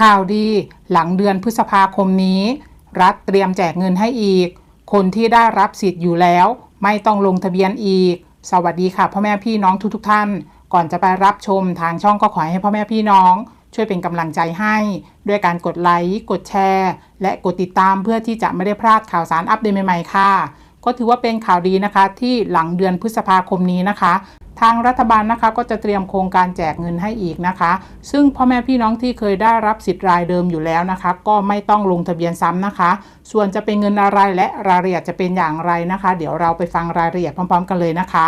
ข่าวดีหลังเดือนพฤษภาคมนี้ รัฐเตรียมแจกเงินให้อีก คนที่ได้รับสิทธิ์อยู่แล้ว ไม่ต้องลงทะเบียนอีก สวัสดีค่ะพ่อแม่พี่น้องทุกๆทท่าน ก่อนจะไปรับชมทางช่องก็ขอให้พ่อแม่พี่น้อง ช่วยเป็นกำลังใจให้ ด้วยการกดไลค์กดแชร์ และกดติดตามเพื่อที่จะไม่ได้พลาดข่าวสารอัปเดตใหม่ๆค่ะ ก็ถือว่าเป็นข่าวดีนะคะที่หลังเดือนพฤษภาคมนี้นะคะ ทางรัฐบาลนะคะก็จะเตรียมโครงการแจกเงินให้อีกนะคะ ซึ่งพ่อแม่พี่น้องที่เคยได้รับสิทธิ์รายเดิมอยู่แล้วนะคะ ก็ไม่ต้องลงทะเบียนซ้ำนะคะ ส่วนจะเป็นเงินอะไรและรายละเอียดจะเป็นอย่างไรนะคะ เดี๋ยวเราไปฟังรายละเอียดพร้อม ๆ กันเลยนะคะ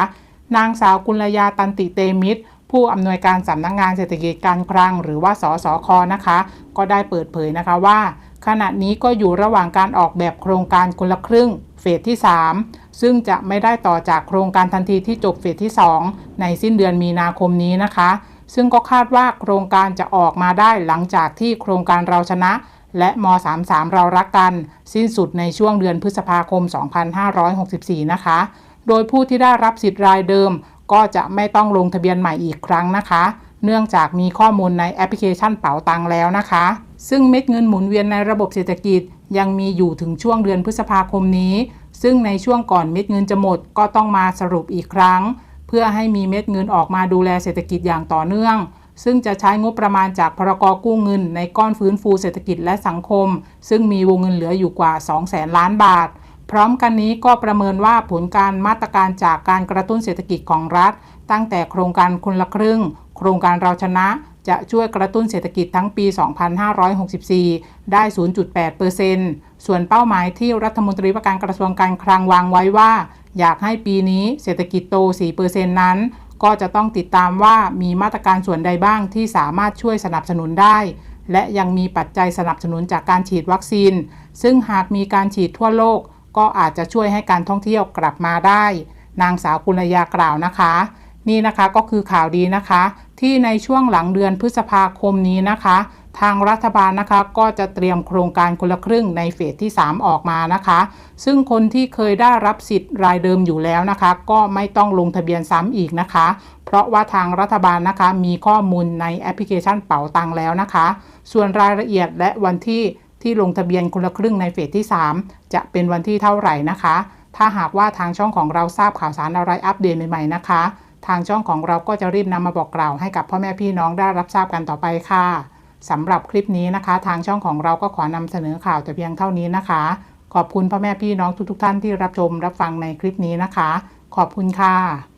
นางสาวกุลยาตันติเตมิตรผู้อำนวยการสำนักงงานเศรษฐกิจการคลังหรือว่าสสคนะคะ ก็ได้เปิดเผยนะคะว่า ขณะนี้ก็อยู่ระหว่างการออกแบบโครงการคนละครึ่ง เฟสที่ 3 ซึ่งจะไม่ได้ต่อจากโครงการทันทีที่จบเฟสที่ 2 ในสิ้นเดือนมีนาคมนี้นะคะ ซึ่งก็คาดว่าโครงการจะออกมาได้หลังจากที่โครงการเราชนะ และม 33 เรารักกัน สิ้นสุดในช่วงเดือนพฤษภาคม 2564 นะคะ โดยผู้ที่ได้รับสิทธิ์รายเดิม ก็จะไม่ต้องลงทะเบียนใหม่อีกครั้งนะคะ เนื่องจากมีข้อมูลในแอปพลิเคชันเป๋าตังแล้วนะคะ ซึ่งเม็ดเงินหมุนเวียนในระบบเศรษฐกิจยังมีอยู่ถึงช่วงเดือนพฤษภาคมนี้ ซึ่งในช่วงก่อนเม็ดเงินจะหมดก็ต้องมาสรุปอีกครั้ง เพื่อให้มีเม็ดเงินออกมาดูแลเศรษฐกิจอย่างต่อเนื่อง ซึ่งจะใช้งบประมาณจากพรกกู้เงิน ในก้อนฟื้นฟูเศรษฐกิจและสังคม ซึ่งมีวงเงินเหลืออยู่กว่า2แสนล้านบาท พร้อมกันนี้ก็ประเมินว่าผลการมาตรการจากการกระตุ้นเศรษฐกิจของรัฐ ตั้งแต่โครงการคนละครึ่ง โครงการเราชนะ จะช่วยกระตุ้นเศรษฐกิจทั้งปี 2564 ได้ 0.8%ส่วนเป้าหมายที่รัฐมนตรีว่าการกระทรวงการคลังวางไว้ว่า อยากให้ปีนี้เศรษฐกิจโต 4%นั้น ก็จะต้องติดตามว่ามีมาตรการส่วนใดบ้างที่สามารถช่วยสนับสนุนได้ และยังมีปัจจัยสนับสนุนจากการฉีดวัคซีน ซึ่งหากมีการฉีดทั่วโลก ก็อาจจะช่วยให้การท่องเที่ยวกลับมาได้ นางสาวกุลยากล่าวนะคะ นี่นะคะก็คือข่าวดีนะคะ ที่ในช่วงหลังเดือนพฤษภาคมนี้นะคะ ทางรัฐบาลนะคะก็จะเตรียมโครงการคนละครึ่งในเฟสที่ 3 ออกมานะคะ ซึ่งคนที่เคยได้รับสิทธิ์รายเดิมอยู่แล้วนะคะ ก็ไม่ต้องลงทะเบียนซ้ำอีกนะคะ เพราะว่าทางรัฐบาลนะคะมีข้อมูลในแอปพลิเคชันเป๋าตังแล้วนะคะ ส่วนรายละเอียดและวันที่ที่ลงทะเบียนคนละครึ่งในเฟสที่ 3 จะเป็นวันที่เท่าไหร่นะคะ ถ้าหากว่าทางช่องของเราทราบข่าวสารอะไรอัปเดตใหม่ๆนะคะ ทางช่องของเราก็จะรีบนำมาบอกกล่าวให้กับพ่อแม่พี่น้องได้รับทราบกันต่อไปค่ะสำหรับคลิปนี้นะคะ ทางช่องของเราก็ขอนำเสนอข่าวแต่เพียงเท่านี้นะคะ ขอบคุณพ่อแม่พี่น้องทุกๆทท่านที่รับชมรับฟังในคลิปนี้นะคะ ขอบคุณค่ะ